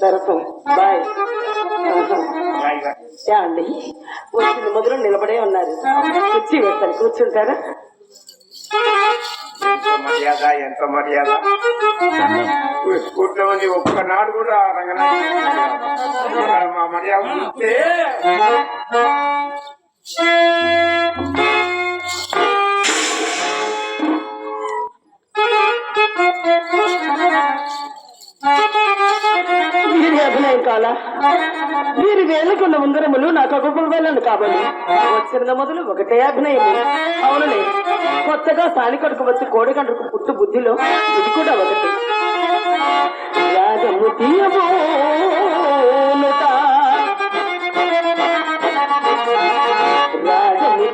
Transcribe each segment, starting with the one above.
సరసం బాయ్ అండి. వచ్చిన మొదలు నిలబడే ఉన్నారు. కుర్చీ వేస్తాను కూర్చుంటారా? ఎంత మర్యాద ఎంత మర్యాద. కూర్చోమని ఒక్కనాడు కూడా రంగనాథ మా మర్యాద అభినయం మీరు వీరి వేలుకున్న ఉంగరములు నాకు అగుపు కాబట్టి. వచ్చిన మొదలు ఒకటే అభినయం అవునులే. కొత్తగా సాని కొడుకు వచ్చి కోడి కంటకు పుట్టు బుద్ధిలో ఇది కూడా ఒకటి. రాగము తీయబోనుట రాగము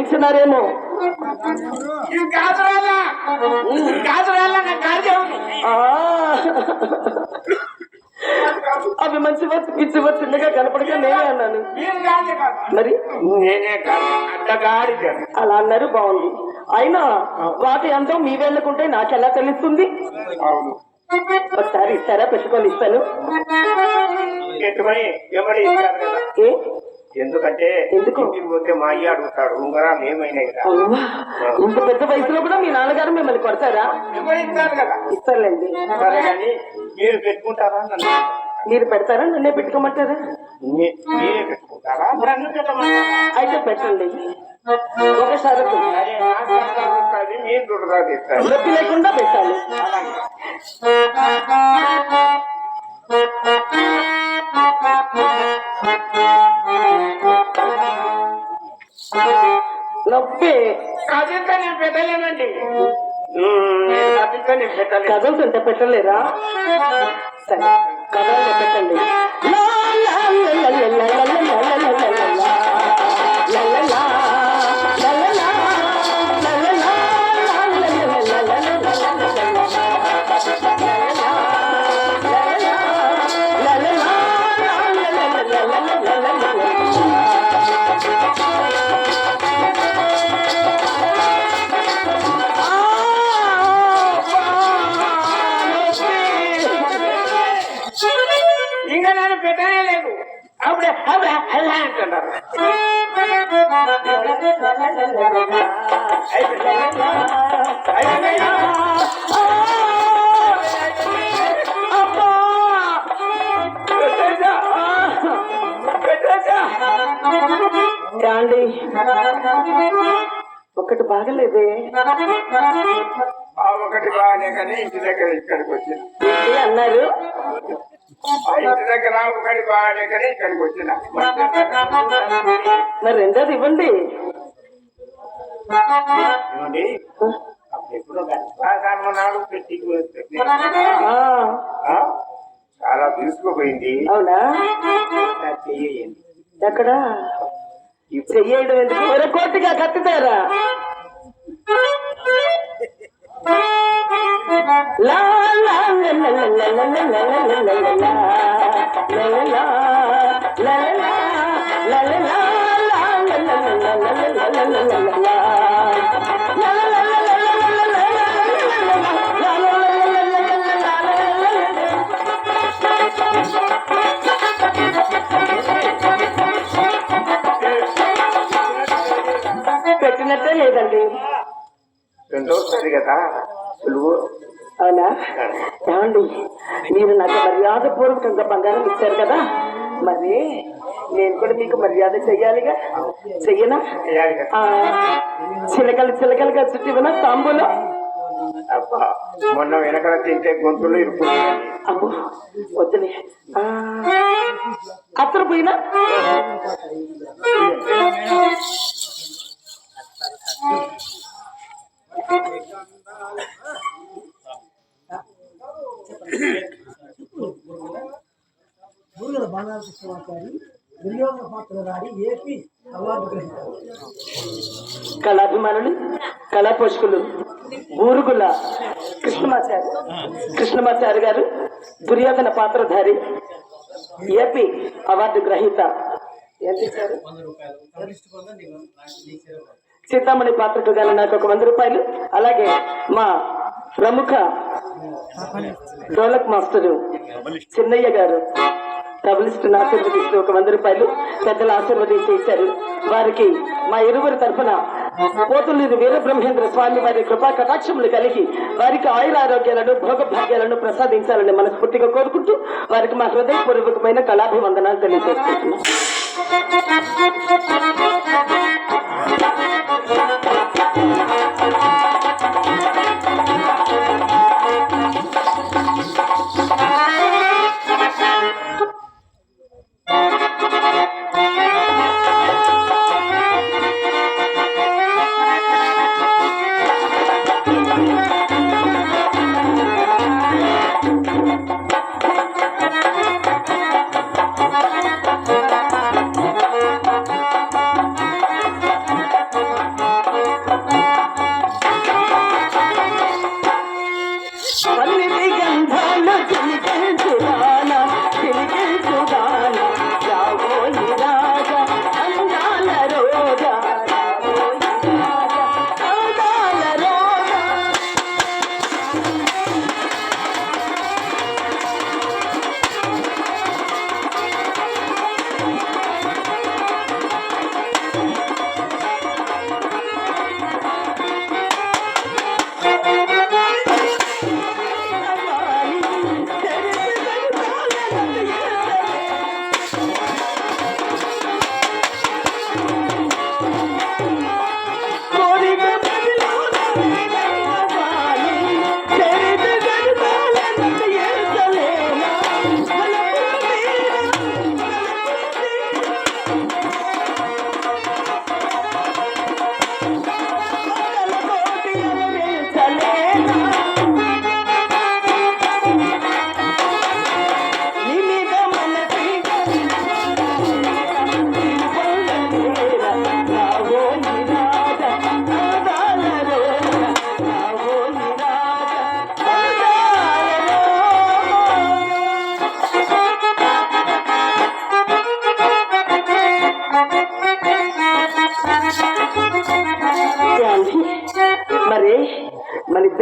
పెంచినారేమో అవి మంచి వచ్చి పిచ్చి వచ్చి చిన్నగా కనపడక నేనే అన్నాను. మరి? అలా అన్నారు బాగుంది అయినా వాటి అందం మీ వెళ్ళకుంటే నాకెలా తెలుస్తుంది? ఒకసారి ఇస్తారా పెట్టుకొని ఇస్తాను. ఏ? ఎందుకంటే ఎందుకు? ఇంటికి పోతే మా అయ్య అడుగుతాడు ఉంగరాలు ఏమైనాయి కదా అవ్వా, ఇంత పెద్ద వయసులో కూడా మీ నాన్నగారు మిమ్మల్ని కొడతారా? ఇస్తారు కదా. ఇస్తారులేండి. సరే కానీ మీరు పెట్టుకుంటారా నన్ను మీరు పెడతారా? నన్నే పెట్టుకోమంటారా? నే- మీరే పెట్టుకుంటారా? నన్ను పెట్టమంటారా అయితే పెట్టండి. ఒక షరతు సరే నాకు దురద వస్తుంది, మీరు నొప్పి లేకుండా పెట్టాలి. నొప్పి. కదిలితే నేను పెట్టలేనండి. కదిలితే నేను పెట్టలేదు? కదులుతుంటే పెట్టలేరా సరే కదలంటే పెట్టండి. ఒకటి బాగలేదే? ఆ ఒకటి బాగానే కానీ ఇంటి దగ్గర ఇక్కడికి వచ్చింది ఏంటి అన్నారు? ఆ ఇంటి దగ్గర ఒకటి బాగానే కానీ ఇక్కడికి వచ్చిన. మరి రెండోది ఇవ్వండి. ఏమండి? ఎప్పుడో పెట్టి? చాలా తీసుకుపోయింది. అవునా? చెయ్యండి ఎక్కడ? చెయ్యండి మీరు కోర్టుగా కత్తుతారా la la la la వస్తుంది కదా? సులువు అవునా? ఏమండి మీరు నాకు మర్యాద పూర్వకంగా బంగారం ఇచ్చారు కదా? మరి నేను కూడా మీకు మర్యాద చెయ్యాలిగా? చెయ్యనా? చిలకలు చిలకలుగా చుట్టివనా తాంబూలో? మొన్న వెనకల తింటే గొంతులు ఇరుక్కున్నాయి అబ్బో వద్దులే. అత్తరు పోయినా? దుర్యోధన పాత్రధారి ఏపీ అవార్డు గ్రహీత కళాభిమానులు కళా పోషకులు బూరుగుల కృష్ణమాచారి కృష్ణమాచారి గారు దుర్యోధన పాత్రధారి ఏపీ అవార్డు గ్రహీత. ఎంత ఇచ్చారు? సీతామణి పాత్రకు గాను నాకు ఒక వంద రూపాయలు. అలాగే మా ప్రముఖ డోలక్ మాస్టరు చిన్నయ్య గారు కబలిస్టును ఆశీర్వదిస్తూ ఒక వంద రూపాయలు పెద్దలు ఆశీర్వదించి ఇచ్చారు. వారికి మా ఇరువురి తరఫున పోతులూరి వీరబ్రహ్మేంద్ర స్వామి వారి కృపా కటాక్షములు కలిగి వారికి ఆయుర ఆరోగ్యాలను భోగభాగ్యాలను ప్రసాదించాలని మనస్ఫూర్తిగా కోరుకుంటూ వారికి మా హృదయపూర్వకమైన కళాభివందనాలు తెలియజేస్తున్నాం.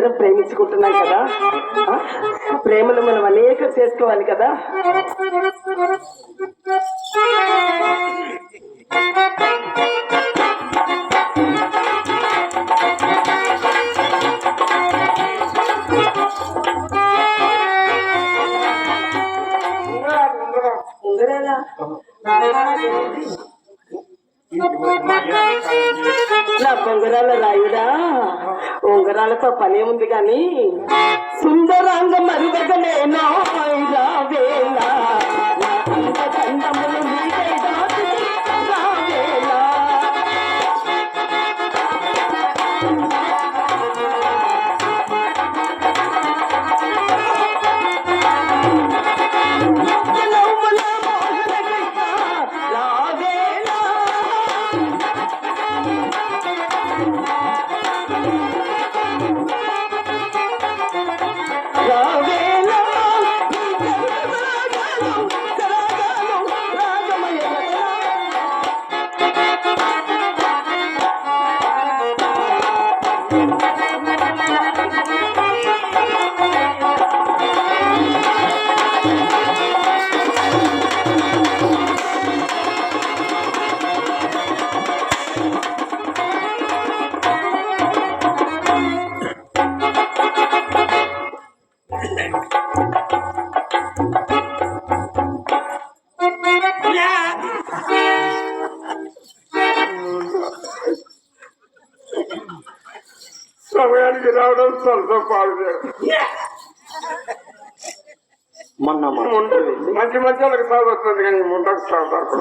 మన ఇద్దరం ప్రేమించుకుంటున్నాం కదా? ఆ? ప్రేమను మనం అనేక చేసుకోవాలి కదా? ఉంగరాలా? నా ఉంగరాల రాయుడా ఉంగరాలతో పని ఉంది కానీ సుందరాంగ మరుగలేనో వేలా మధ్య మంచి సాగు వస్తుంది కానీ ముండకు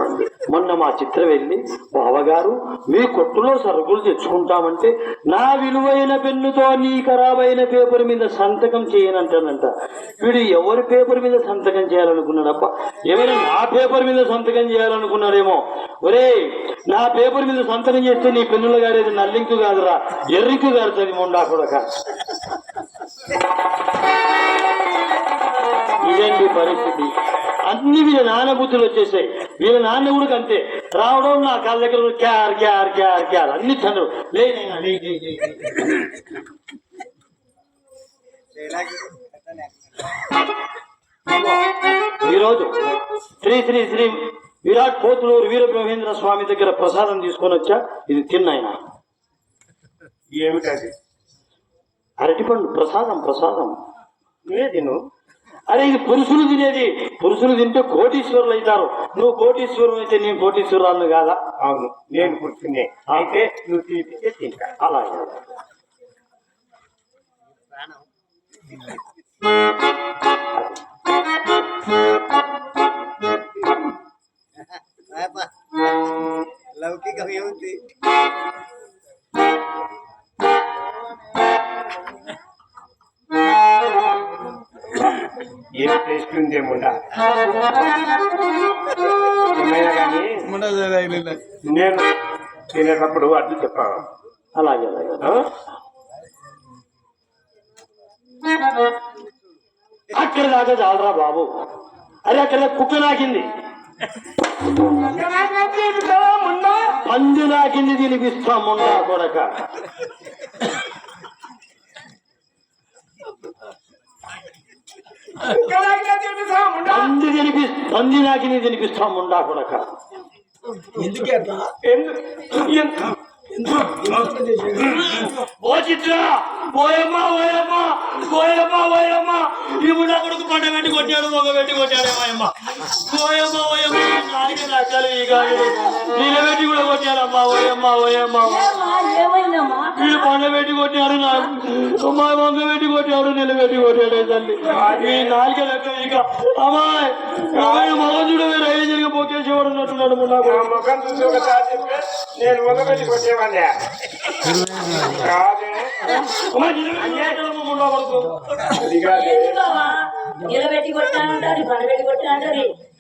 మొన్న మా చిత్ర వెళ్ళి బావగారు మీ కొట్టులో సరుకులు తెచ్చుకుంటామంటే నా విలువైన పెన్నుతో నీ ఖరాబైన పేపర్ మీద సంతకం చేయనంటానంట. వీడు ఎవరి పేపర్ మీద సంతకం చేయాలనుకున్నాడబ్బా? ఎవరైనా నా పేపర్ మీద సంతకం చేయాలనుకున్నాడేమో ఒరే నా పేపర్ మీద సంతకం చేస్తే నీ పెన్నులు గారేది నల్లింకు కాదురా ఎర్రికి గారుతుంది మొండా కొడక. ఇదేంటి పరిస్థితి? అన్ని వీళ్ళ నాన్న బుద్ధులు వచ్చేసాయి. వీళ్ళ నాన్న కూడా అంతే. రావడం నా కాళ్ళ దగ్గర క్యార్ క్యార్ క్యార్ క్యార్. అన్ని చంద్రు లేనైనా లే, లే, లే, లే. ఈరోజు శ్రీ శ్రీ శ్రీ విరాట్ పోతులూరు వీరబ్రహ్మేంద్ర స్వామి దగ్గర ప్రసాదం తీసుకొని వచ్చా? ఇది తిన్నాయన ఏమిటది? అరటిపండు ప్రసాదం ప్రసాదం. ఏ తిను. అరే ఇది పురుషులు తినేది. పురుషులు తింటే కోటీశ్వరులు అవుతారు. నువ్వు కోటీశ్వరులు అయితే నేను కోటీశ్వరాలను కాదా? అవును నేను కూర్చునే అయితే నువ్వు తీపితే తింటా. అలాగే లౌకికం ఏముంది? ఏం టేస్ట్ ఉంది ఏమైనా కానీ నేను తినేటప్పుడు అడ్డు చెప్పాను. అలాగే అలాగే? అక్కడ దాకా చాలరా బాబు. అరే అక్కడ కుక్క నాకింది. పంది నాకింది తినిపిస్తాం ముండా కొడక? పంది తినిపి పంది తినిపిస్తాం ముండా కొడక. ఎందుకే ఓ చిత్ర ఓయమ్మా ఓయమ్మా ఈ ముడా కొడుకు పంట పెట్టి కొట్టాడు మొగ పెట్టి కొట్టాడు ఓయమ్మా ఓయమ్మా. గాలి నిలబెట్టి కూడా కొట్టాడమ్మా ఓయమ్మా ఓయమ్మా. ఏమైందమ్మా? వీళ్ళు పండ పెట్టి కొట్టారు నాకు మా మొగ పెట్టి కొట్టాడు నిలబెట్టి కొట్టాడు తల్లి. ఈ నాలుగు లక్షలు ఇక. అమ్మాయి అమ్మాయి మొగ చూడవే రైలు పోకేసేవాడు ఉన్నట్టున్నాడు నా. ముఖం చూసి ఒకసారి చెప్పే. నేను మొదలుపెట్టి కొట్టేవాడిని. కాదే. నిలబెట్టి కొట్టానంటారు పడబెట్టి కొట్టానంటారు.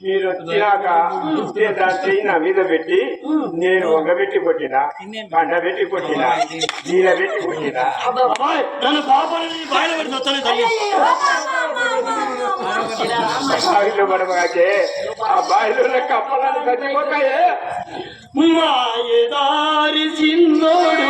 మీరు వచ్చినాక ఇస్తే చెయ్యి నా మీద పెట్టి నేను వంగబెట్టి కొట్టినా పంట పెట్టి కొట్టినా నీళ్ళ పెట్టి కొట్టినా. నన్ను పాపాలని బాయిలో పెట్టి వస్తానే బావిలో ఆ బావిలో చచ్చిపోతాయే చిన్నోడు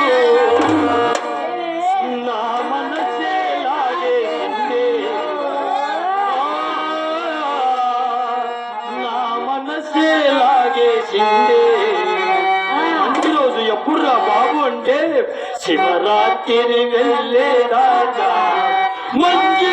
మనసే లాగేసిందే మంచి రోజు ఎప్పుడురా బాబు అంటే శివరాత్రి వెళ్ళేదాకా మంచి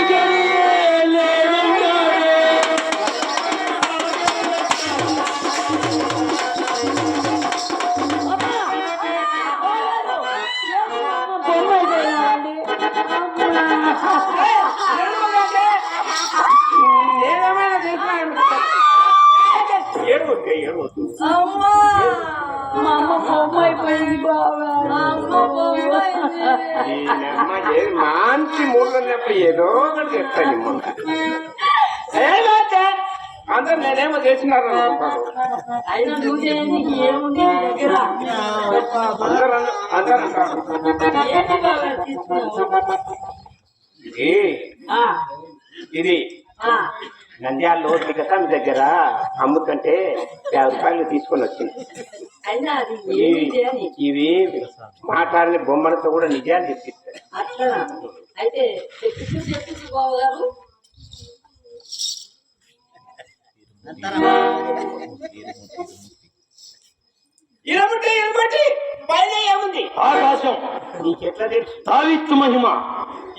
ఏదో ఒకటి చెప్తాను అందరు నేనేమో చేసినారు అందరూ ఇది. నంద్యాలలో దిగతాం దగ్గర అమ్ముతుంటే యాభై రూపాయలు తీసుకొని వచ్చింది. ఇవి మాట్లాడిన బొమ్మలతో కూడా నిజాలు చెప్పిస్తారు. అయితే ఇరముటి ఇరముటి పైన ఏముంది? ఆకాశం. నీకెట్లా తెలుసు? మహిమ.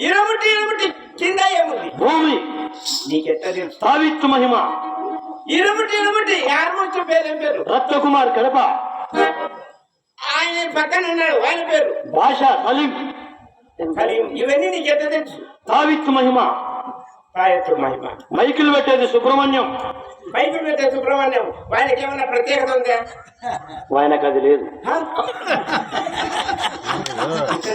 ఇరముటి ఇరముటి కింద ఏముంది? భూమి. నీకెట్లా తెలుసు తావిత్తు మహిమ. ఇరముటి ఇరముటి. యారముచ్చు పేరు పేరు? రత్నకుమార్ కడప. ఆయన పక్కన ఉన్నాడు ఆయన పేరు? భాష సలీం. కానీ ఇవన్నీ నీకెట్లా తెలుసు? తావిత్తు మహిమ. గాయత్రి మహిమ. మైకిల్ పెట్టేది సుబ్రహ్మణ్యం. పైకి పెట్టే సుబ్రహ్మణ్యం ఆయనకి ఏమైనా ప్రత్యేకత ఉందా? ఆయనకు అది లేదు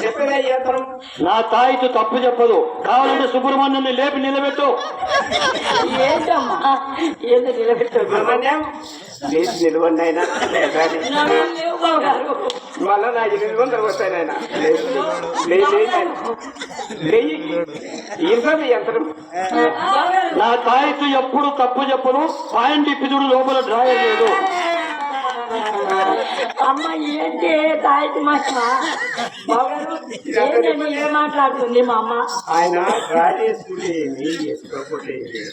చెప్పేదా యంత్రం నా తాయితు తప్పు చెప్పదు. కావాలంటే సుబ్రహ్మణ్యాన్ని లేపి నిలబెట్టు. ఏంటమ్మా? ఏంటి నిలబెట్టావు? సుబ్రహ్మణ్యం లేచి నిలవండి ఆయన మళ్ళా నా లేయి యంత్రం నా తాయితు ఎప్పుడు తప్పు చెప్పదు. పాయింట్ ఇప్పిదుడు లోపల డ్రాయర్ లేదు. అమ్మ ఏంటి తాయితి ఏం మాట్లాడుతుంది మా అమ్మ? ఆయన డ్రా చేసుకుంటే ఏమి చేసుకోకపోతే ఏమి?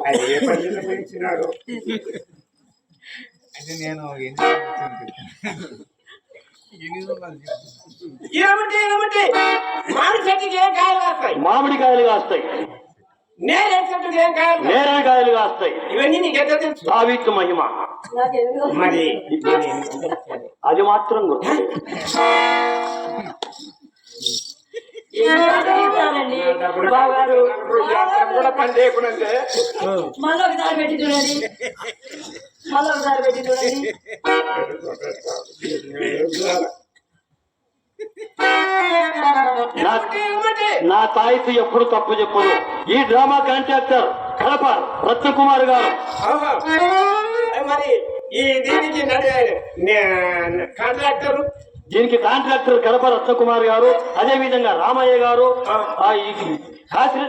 ఆయన ఏ పని పెంచినాడు? అంటే నేను ఏమిటి ఏమిటి మామిడి చెట్టుకి ఏం కాయలు కాస్తాయి మామిడికాయలు కాస్తాయి. నేరే కాయలు కాస్తాయి. ఇవన్నీ నీకెట్లా తెలుసు. దావిత్తు మహిమ. మరి అది మాత్రం కూడా పని మళ్ళీ ఒకసారి పెట్టి చూడండి. మళ్ళీ ఒకసారి పెట్టి చూడండి. నా తాయితు ఎప్పుడు తప్పు చెప్పదు ఈ డ్రామా కాంట్రాక్టర్ కడప రత్నకుమార్ గారు. ఆహా. మరి ఈ దీనికి కాంట్రాక్టర్? దీనికి కాంట్రాక్టర్ కడప రత్నకుమార్ గారు అదే విధంగా రామయ్య గారు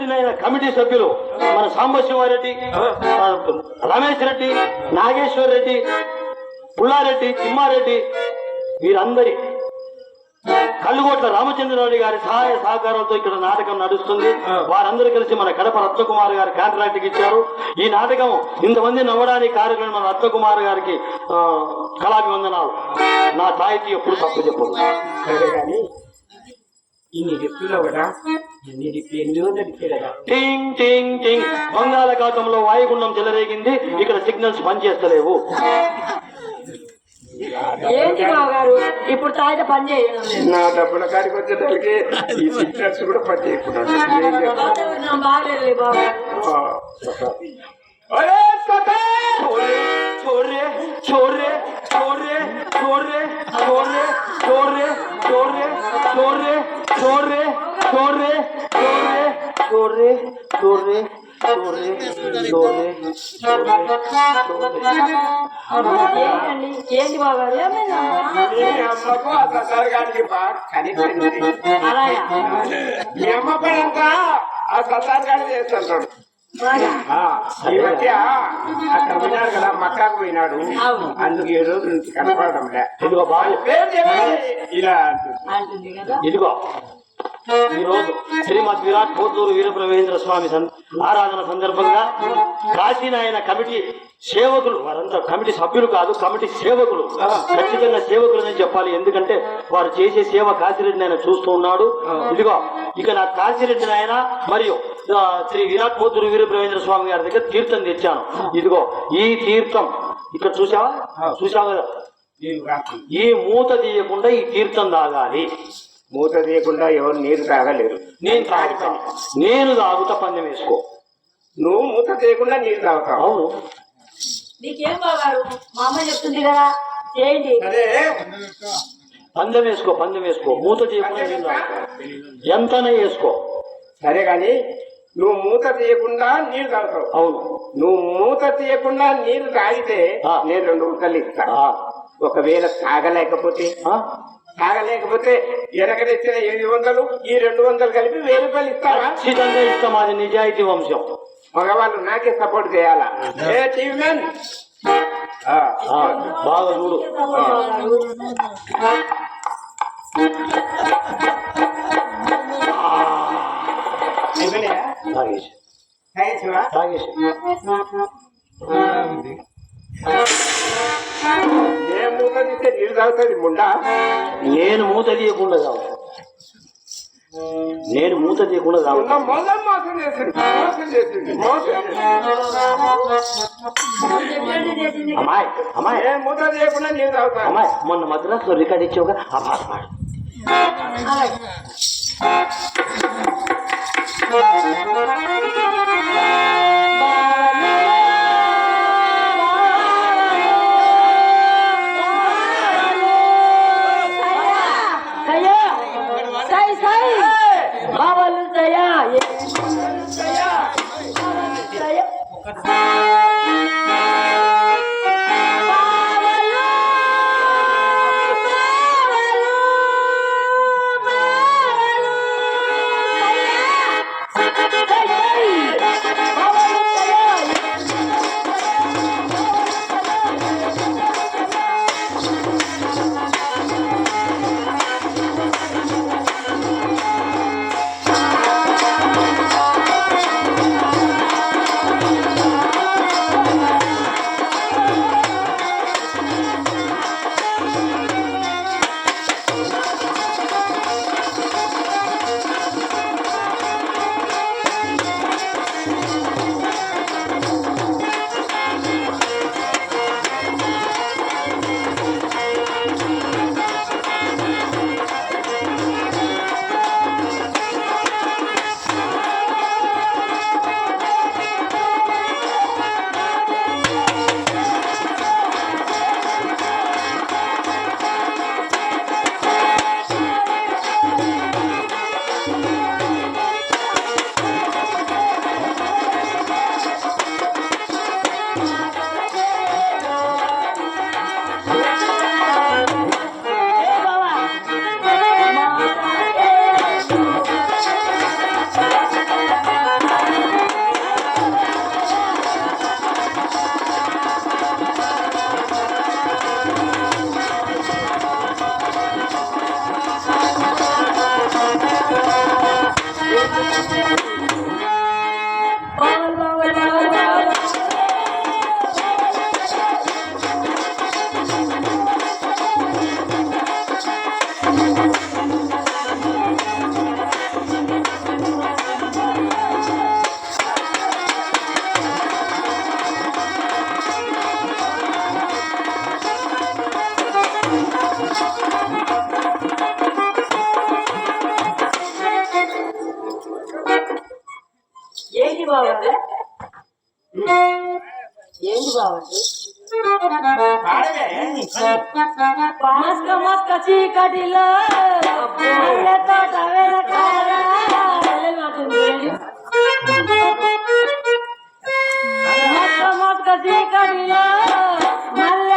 నాయన కమిటీ సభ్యులు మన సాంబశివారెడ్డి రమేష్ రెడ్డి నాగేశ్వర్ రెడ్డి పుల్లారెడ్డి తిమ్మారెడ్డి వీరందరి కల్లుగోట్ల రామచంద్రరావు గారి సహాయ సహకారంతో ఇక్కడ నాటకం నడుస్తుంది. వారందరూ కలిసి మన కడప రత్నకుమార్ గారి కాంట్రాక్ట్ ఇచ్చారు. ఈ నాటకం ఇంతమంది నవ్వడానికి కారణం మన రత్నకుమార్ గారికి కళాభివందనాలు. నా తాయితీ ఎప్పుడు తప్పు ఇన్ని చెప్పి టింగ్ టింగ్ టింగ్. బంగాళాఖాతంలో వాయుగుండం చెలరేగింది. ఇక్కడ సిగ్నల్స్ పనిచేస్తలేవు. ఏంటి బావగారు ఇప్పుడు తాయిత పని లేదు నా డబ్బుల కాడికి వచ్చేటప్పటికి ఈ సిగ్నల్స్ కూడా పని వాతావరణం బాగలేదు! చోరే చోరే చోరే చోరే చోరే చోరే చోరే చోరే చోరే చోరే చోరే చోరే చోరే చోరే ఏంటి బాబా ఏమైనా ఆ ఈ మధ్య అక్కడ పోయినాడు కదా. మక్కాకు పోయినాడు అందుకు ఏ రోజు నుంచి కనపడడం ఇదిగో బాగా ఇలా ఇదిగో. ఈ రోజు శ్రీమద్ విరాట్ కోటూరు వీరబ్రహ్మేంద్ర స్వామి ఆరాధన సందర్భంగా కాశీనాయన కమిటీ సేవకులు వారంతా కమిటీ సభ్యులు కాదు కమిటీ సేవకులు ఖచ్చితంగా సేవకులని చెప్పాలి. ఎందుకంటే వారు చేసే సేవ కాశీరెడ్డి నాయన చూస్తూ ఉన్నాడు. ఇదిగో ఇక నా కాశీరెడ్డి నాయన మరియు శ్రీ విరాట్ కోటూరు వీరబ్రహ్మేంద్ర స్వామి గారి దగ్గర తీర్థం తెచ్చాను. ఇదిగో ఈ తీర్థం ఇక్కడ చూసావా చూసావా ఈ మూత తీయకుండా ఈ తీర్థం తాగాలి. మూత తీయకుండా ఎవరు నీరు తాగలేరు. నేను తాగుతా. నేను తాగుతా పందెం వేసుకో. నువ్వు మూత తీయకుండా నీరు తాగుతావు అవును. నీకేం బావగారు మా అమ్మ చెప్తుంది కదా చేయండి. సరే పందెం వేసుకో పందెం వేసుకో. మూత తీయకుండా నీళ్ళు తాగుతా. ఎంతనే వేసుకో. సరే కానీ నువ్వు మూత తీయకుండా నీరు తాగుతావు. అవును. నువ్వు మూత తీయకుండా నీరు తాగితే. నేను రెండు వందలు ఇస్తా. ఒకవేళ తాగలేకపోతే ఆ? తాగలేకపోతే ఎనకనిచ్చిన ఎనిమిది వందలు ఈ రెండు వందలు కలిపి వెయ్యి రూపాయలు ఇస్తావా ఖచ్చితంగా ఇస్తాం అది నిజాయితీ వంశం. మగవాళ్ళు నాకే సపోర్ట్ చేయాలా? ఏ టీవీ మ్యాన్? ఆ, ఆ, బాగా చూడు. అయిపోయినాయా? తాగేసి. తాగేసివా? తాగేసి. ఏ మూత తీస్తే నీళ్ళు తాగుతుంది ముండా? నేను మూత తీయకుండా తాగు నేను మూత తీయకుండా తాగు ఉన్న మొదలు మోసం చేసింది మోసం చేసింది మోసం అమ్మాయి అమ్మాయి. ఏ మూత చేయకుండా నీళ్ళు తాగుతాను అమ్మాయి మొన్న మద్రాసులో రికార్డ్ ఇచ్చావుగా ఆ పాట పాడు. సయ్యా ఏంటి బావండి ఏంటి బావండి మస్క మస్క చీకటిలో తోట వెనకాల. మస్క మస్క చీకటిలో మల్లె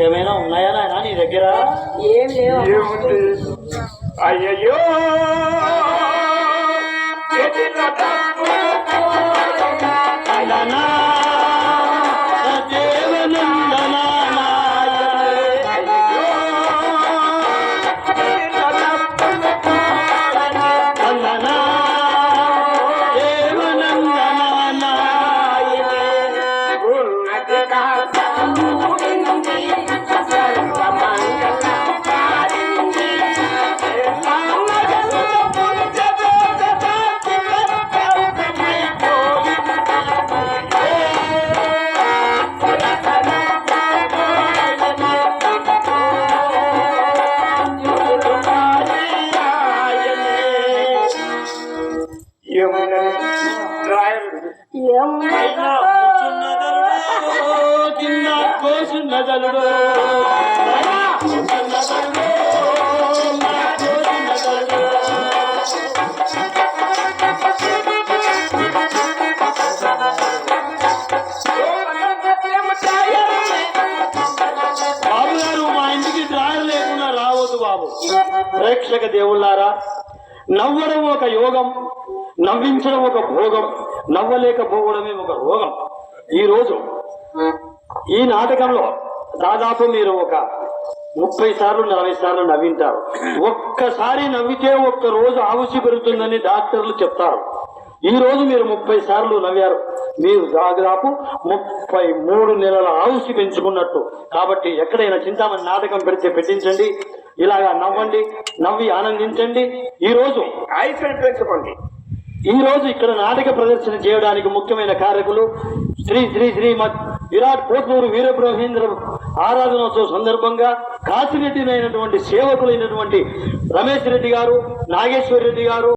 ఇంకేమైనా ఉన్నాయా నాయనా నీ దగ్గర? ఏముంది? అయ్యయ్యో! చేతిలో డబ్బు. బాబు ప్రేక్షక దేవుళ్ళారా నవ్వడం ఒక యోగం నవ్వించడం ఒక భోగం నవ్వలేకపోవడమే ఒక రోగం. ఈరోజు ఈ నాటకంలో దాదాపు మీరు ఒక ముప్పై సార్లు నలభై సార్లు నవ్వింటారు. ఒక్కసారి నవ్వితే ఒక్క రోజు ఆవుసి పెరుగుతుందని డాక్టర్లు చెప్తారు. ఈ రోజు మీరు ముప్పై సార్లు నవ్వారు. మీరు దాదాపు ముప్పై మూడు నెలల ఆవుసి పెంచుకున్నట్టు. కాబట్టి ఎక్కడైనా చింతామణి నాటకం పెడితే పెట్టించండి. ఇలాగా నవ్వండి నవ్వి ఆనందించండి. ఈ రోజు ఆయుష్ని పెంచుకోండి ఈ రోజు ఇక్కడ నాటక ప్రదర్శన చేయడానికి ముఖ్యమైన కారకులు శ్రీ శ్రీ శ్రీ విరాట్ కోట్లూరు వీరబ్రహ్మేంద్ర ఆరాధనోత్సవ సందర్భంగా కాశిరెడ్డినైనటువంటి సేవకులైనటువంటి రమేష్ రెడ్డి గారు నాగేశ్వర్ రెడ్డి గారు